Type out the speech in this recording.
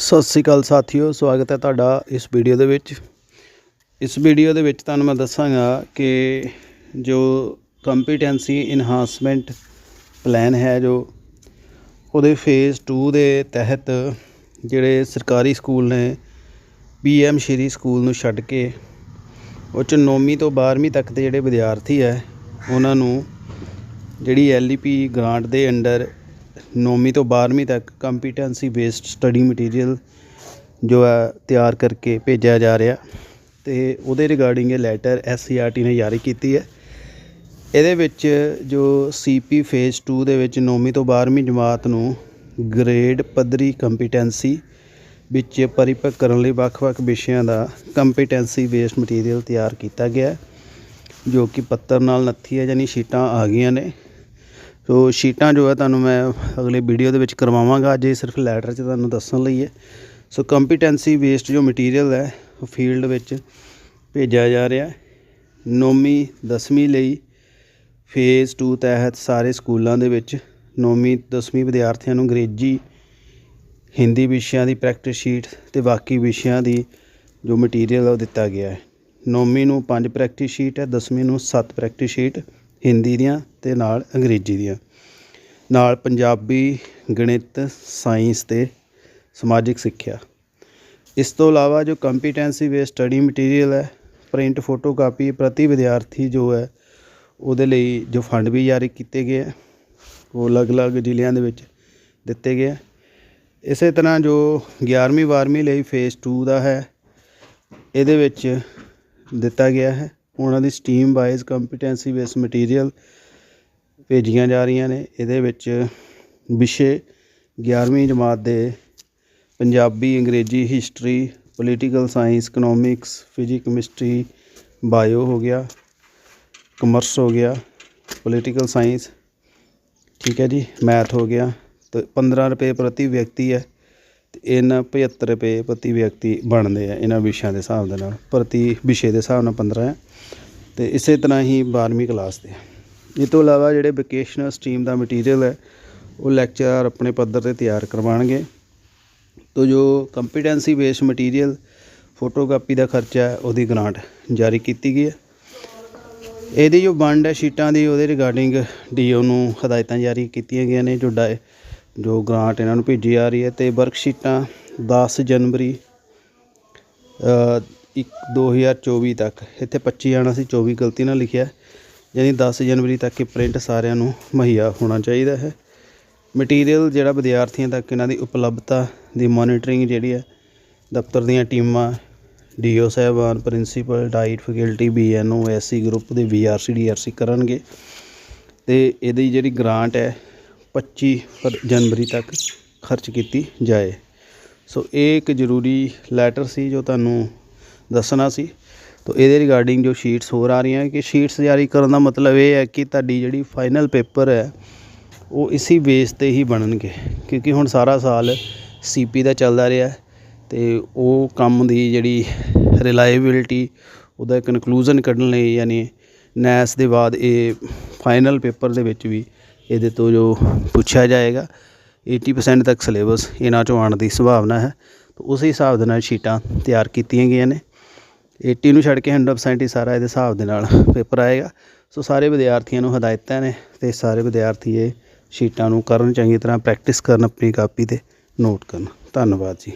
ਸਤਿ ਸ੍ਰੀ ਅਕਾਲ ਸਾਥੀਓ, ਸਵਾਗਤ ਹੈ ਤੁਹਾਡਾ ਇਸ ਵੀਡੀਓ ਦੇ ਵਿੱਚ। ਇਸ ਵੀਡੀਓ ਦੇ ਵਿੱਚ ਤੁਹਾਨੂੰ ਮੈਂ ਦੱਸਾਂਗਾ ਕਿ ਜੋ ਕੰਪੀਟੈਂਸੀ ਇਨਹਾਂਸਮੈਂਟ ਪਲਾਨ ਹੈ ਜੋ, ਉਹਦੇ ਫੇਜ਼ 2 ਦੇ ਤਹਿਤ ਜਿਹੜੇ ਸਰਕਾਰੀ ਸਕੂਲ ਨੇ ਪੀਐਮ ਸ਼੍ਰੀ ਸਕੂਲ ਨੂੰ ਛੱਡ ਕੇ, ਉਹ 'ਚ ਨੌਵੀਂ ਤੋਂ 12ਵੀਂ ਤੱਕ ਦੇ ਜਿਹੜੇ ਵਿਦਿਆਰਥੀ ਹੈ, ਉਹਨਾਂ ਨੂੰ ਜਿਹੜੀ ਐਲਈਪੀ ਗ੍ਰਾਂਟ ਦੇ ਅੰਡਰ ਨੌਵੀਂ ਤੋਂ 12ਵੀਂ ਤੱਕ ਕੰਪੀਟੈਂਸੀ ਬੇਸਡ ਸਟੱਡੀ ਮਟੀਰੀਅਲ ਜੋ ਹੈ ਤਿਆਰ ਕਰਕੇ ਭੇਜਿਆ ਜਾ ਰਿਹਾ ਤੇ ਉਹਦੇ ਰਿਗਾਰਡਿੰਗ ਇਹ ਲੈਟਰ ਐਸਸੀਆਰਟੀ ਨੇ ਜਾਰੀ ਕੀਤੀ ਹੈ। ਇਹਦੇ ਵਿੱਚ ਜੋ ਸੀਪੀ ਫੇਜ਼ 2 ਦੇ ਵਿੱਚ ਨੌਵੀਂ ਤੋਂ 12ਵੀਂ ਜਮਾਤ ਨੂੰ ਗ੍ਰੇਡ ਪੱਧਰੀ ਕੰਪੀਟੈਂਸੀ ਵਿੱਚ ਪਰਿਪਕ ਕਰਨ ਲਈ ਵੱਖ-ਵੱਖ ਵਿਸ਼ਿਆਂ ਦਾ ਕੰਪੀਟੈਂਸੀ ਬੇਸਡ ਮਟੀਰੀਅਲ ਤਿਆਰ ਕੀਤਾ ਗਿਆ, ਜੋ ਕਿ ਪੱਤਰ ਨਾਲ ਨੱਥੀ ਹੈ ਯਾਨੀ ਸ਼ੀਟਾਂ ਆ ਗਈਆਂ ਨੇ। ਸੋ ਸ਼ੀਟਾਂ ਜੋ ਹੈ ਤੁਹਾਨੂੰ ਮੈਂ ਅਗਲੇ ਵੀਡੀਓ ਦੇ ਵਿੱਚ ਕਰਵਾਵਾਂਗਾ। ਅੱਜ ਇਹ ਸਿਰਫ ਲੈਟਰ 'ਚ ਤੁਹਾਨੂੰ ਦੱਸਣ ਲਈ ਹੈ। ਸੋ ਕੰਪੀਟੈਂਸੀ ਬੇਸਡ ਜੋ ਮਟੀਰੀਅਲ ਹੈ, ਉਹ ਫੀਲਡ ਵਿੱਚ ਭੇਜਿਆ ਜਾ ਰਿਹਾ ਹੈ। ਨੌਵੀਂ, ਦਸਵੀਂ ਲਈ ਫੇਜ਼ 2 ਤਹਿਤ ਸਾਰੇ ਸਕੂਲਾਂ ਦੇ ਵਿੱਚ ਨੌਵੀਂ, ਦਸਵੀਂ ਵਿਦਿਆਰਥੀਆਂ ਨੂੰ ਅੰਗਰੇਜ਼ੀ, ਹਿੰਦੀ ਵਿਸ਼ਿਆਂ ਦੀ ਪ੍ਰੈਕਟਿਸ ਸ਼ੀਟ ਤੇ ਬਾਕੀ ਵਿਸ਼ਿਆਂ ਦੀ ਜੋ ਮਟੀਰੀਅਲ ਉਹ ਦਿੱਤਾ ਗਿਆ ਹੈ। ਨੌਵੀਂ ਨੂੰ ਪੰਜ ਪ੍ਰੈਕਟਿਸ ਸ਼ੀਟ ਹੈ, ਦਸਵੀਂ ਨੂੰ ਸੱਤ ਪ੍ਰੈਕਟਿਸ ਸ਼ੀਟ ਹਿੰਦੀ ਦੀਆਂ ਅਤੇ ਨਾਲ ਅੰਗਰੇਜ਼ੀ ਦੀਆਂ। ਨਾਲ ਪੰਜਾਬੀ, ਗਣਿਤ, ਸਾਇੰਸ ਅਤੇ ਸਮਾਜਿਕ ਸਿੱਖਿਆ। ਇਸ ਤੋਂ ਇਲਾਵਾ ਜੋ ਕੰਪੀਟੈਂਸੀ ਬੇਸ ਸਟੱਡੀ ਮਟੀਰੀਅਲ ਹੈ ਪ੍ਰਿੰਟ ਫੋਟੋ ਕਾਪੀ ਪ੍ਰਤੀ ਵਿਦਿਆਰਥੀ ਜੋ ਹੈ, ਉਹਦੇ ਲਈ ਜੋ ਫੰਡ ਵੀ ਜਾਰੀ ਕੀਤੇ ਗਏ ਹੈ, ਉਹ ਅਲੱਗ-ਅਲੱਗ ਜ਼ਿਲ੍ਹਿਆਂ ਦੇ ਵਿੱਚ ਦਿੱਤੇ ਗਏ ਇਸੇ ਤਰ੍ਹਾਂ ਜੋ 11ਵੀਂ 12ਵੀਂ ਲਈ ਫੇਜ਼ 2 ਦਾ ਹੈ, ਇਹਦੇ ਵਿੱਚ ਦਿੱਤਾ ਗਿਆ ਹੈ। ਉਹਨਾਂ ਦੀ stream wise competency base material ਭੇਜੀਆਂ ਜਾ ਰਹੀਆਂ ਨੇ। ਇਹਦੇ ਵਿੱਚ ਵਿਸ਼ੇ 11ਵੀਂ ਜਮਾਤ ਦੇ ਪੰਜਾਬੀ, ਅੰਗਰੇਜ਼ੀ history political science economics physic chemistry bio ਹੋ ਗਿਆ ਕਮਰਸ ਹੋ ਗਿਆ ਪੋਲੀਟੀਕਲ ਸਾਇੰਸ ਠੀਕ ਹੈ ਜੀ ਮੈਥ ਹੋ ਗਿਆ। ਤੇ 15 ਰੁਪਏ ਪ੍ਰਤੀ ਵਿਅਕਤੀ ਹੈ। ਤੇ ਇਹਨਾਂ 75 ਰੁਪਏ ਪ੍ਰਤੀ ਵਿਅਕਤੀ ਬਣਦੇ ਆ ਇਹਨਾਂ ਵਿਸ਼ਿਆਂ ਦੇ ਹਿਸਾਬ ਦੇ ਨਾਲ, ਪ੍ਰਤੀ ਵਿਸ਼ੇ ਦੇ ਹਿਸਾਬ ਨਾਲ 15 ਹੈ ਤੇ ਇਸੇ ਤਰ੍ਹਾਂ ਹੀ 12ਵੀਂ ਕਲਾਸ ਦੇ ਇਹ ਤੋਂ ਇਲਾਵਾ ਜਿਹੜੇ ਵੋਕੇਸ਼ਨਲ ਸਟਰੀਮ ਦਾ ਮਟੀਰੀਅਲ ਹੈ, ਉਹ ਲੈਕਚਰਰ ਆਪਣੇ ਪੱਧਰ ਤੇ ਤਿਆਰ ਕਰਵਾਉਣਗੇ। ਤੋ ਜੋ ਕੰਪੀਟੈਂਸੀ ਬੇਸਡ ਮਟੀਰੀਅਲ ਫੋਟੋਕਾਪੀ ਦਾ ਖਰਚਾ ਹੈ, ਉਹਦੀ ਗ੍ਰਾਂਟ ਜਾਰੀ ਕੀਤੀ ਗਈ ਹੈ। ਇਹਦੀ ਜੋ ਵੰਡ ਹੈ, ਸ਼ੀਟਾਂ ਦੀ, ਉਹਦੇ ਰਿਗਾਰਡਿੰਗ ਡੀਓ ਨੂੰ ਹਦਾਇਤਾਂ ਜਾਰੀ ਕੀਤੀਆਂ ਗਈਆਂ ਨੇ, ਜੋ ਡਾਏ ਜੋ ਗ੍ਰਾਂਟ ਇਹਨਾਂ ਨੂੰ ਭੇਜੀ ਜਾ ਰਹੀ ਹੈ ਤੇ ਵਰਕਸ਼ੀਟਾਂ 10 ਜਨਵਰੀ ਅ, ਇੱਕ 2024 ਤੱਕ। ਇੱਥੇ 25 ਆਣਾ ਸੀ 24 ਗਲਤੀ ਨਾਲ ਲਿਖਿਆ। ਯਾਨੀ 10 ਜਨਵਰੀ ਤੱਕ ਇਹ ਪ੍ਰਿੰਟ ਸਾਰਿਆਂ ਨੂੰ ਮੁਹੱਈਆ ਹੋਣਾ ਚਾਹੀਦਾ ਹੈ। ਮਟੀਰੀਅਲ ਜਿਹੜਾ ਵਿਦਿਆਰਥੀਆਂ ਤੱਕ ਇਹਨਾਂ ਦੀ ਉਪਲਬਧਤਾ ਦੀ ਮੋਨੀਟਰਿੰਗ ਜਿਹੜੀ ਹੈ ਦਫ਼ਤਰ ਦੀਆਂ ਟੀਮਾਂ ਡੀਓ ਸਾਹਿਬਾਨ principal DIET faculty BNO SC group ਦੇ ਵੀਆਰਸੀ ਡੀਆਰਸੀ ਕਰਨਗੇ। ਤੇ ਇਹਦੀ ਜਿਹੜੀ ਗ੍ਰਾਂਟ ਹੈ 25 ਫਰ- ਜਨਵਰੀ ਤੱਕ ਖਰਚ ਕੀਤੀ ਜਾਏ। ਸੋ ਇਹ ਇੱਕ ਜ਼ਰੂਰੀ ਲੈਟਰ ਸੀ ਜੋ ਤੁਹਾਨੂੰ ਦੱਸਣਾ ਸੀ। ਤੋ ਇਹਦੇ ਰਿਗਾਰਡਿੰਗ ਜੋ ਸ਼ੀਟਸ ਹੋਰ ਆ ਰਹੀਆਂ ਕਿ ਸ਼ੀਟਸ ਜਾਰੀ ਕਰਨ ਦਾ ਮਤਲਬ ਇਹ ਹੈ ਕਿ ਤੁਹਾਡੀ ਜਿਹੜੀ ਫਾਈਨਲ ਪੇਪਰ ਹੈ, ਉਹ ਇਸੀ ਬੇਸ ਤੇ ਹੀ ਬਣਨਗੇ। ਕਿਉਂਕਿ ਹੁਣ ਸਾਰਾ ਸਾਲ ਸੀਪੀ ਦਾ ਚੱਲਦਾ ਰਿਹਾ ਹੈ ਤੇ ਉਹ ਕੰਮ ਦੀ ਜਿਹੜੀ ਰਿਲਾਇਬਿਲਟੀ ਉਹਦਾ ਕਨਕਲੂਜਨ ਕੱਢਣ ਲਈ ਯਾਨੀ ਨੈਸ ਦੇ ਬਾਅਦ ਇਹ ਫਾਈਨਲ ਪੇਪਰ ਦੇ ਵਿੱਚ ਵੀ ਇਹਦੇ ਤੋਂ ਜੋ ਪੁੱਛਿਆ ਜਾਏਗਾ 80% ਤੱਕ ਸਿਲੇਬਸ ਇਹਨਾਂ ਚੋਂ ਆਉਣ ਦੀ ਸੰਭਾਵਨਾ ਹੈ। ਤਾਂ ਉਸੇ ਹਿਸਾਬ ਦੇ ਨਾਲ ਸ਼ੀਟਾਂ ਤਿਆਰ ਕੀਤੀਆਂ ਗਈਆਂ ਨੇ। 80 ਨੂੰ ਛੱਡ ਕੇ 100% ਹੀ ਸਾਰਾ ਇਹਦੇ ਹਿਸਾਬ ਦੇ ਨਾਲ ਪੇਪਰ ਆਏਗਾ। ਸੋ ਸਾਰੇ ਵਿਦਿਆਰਥੀਆਂ ਨੂੰ ਹਦਾਇਤਾਂ ਨੇ ਤੇ ਸਾਰੇ ਵਿਦਿਆਰਥੀ ਇਹ ਸ਼ੀਟਾਂ ਨੂੰ ਕਰਨ ਚੰਗੀ ਤਰ੍ਹਾਂ ਪ੍ਰੈਕਟਿਸ ਕਰਨ, ਆਪਣੀ ਕਾਪੀ ਤੇ ਨੋਟ ਕਰਨ। ਧੰਨਵਾਦ ਜੀ।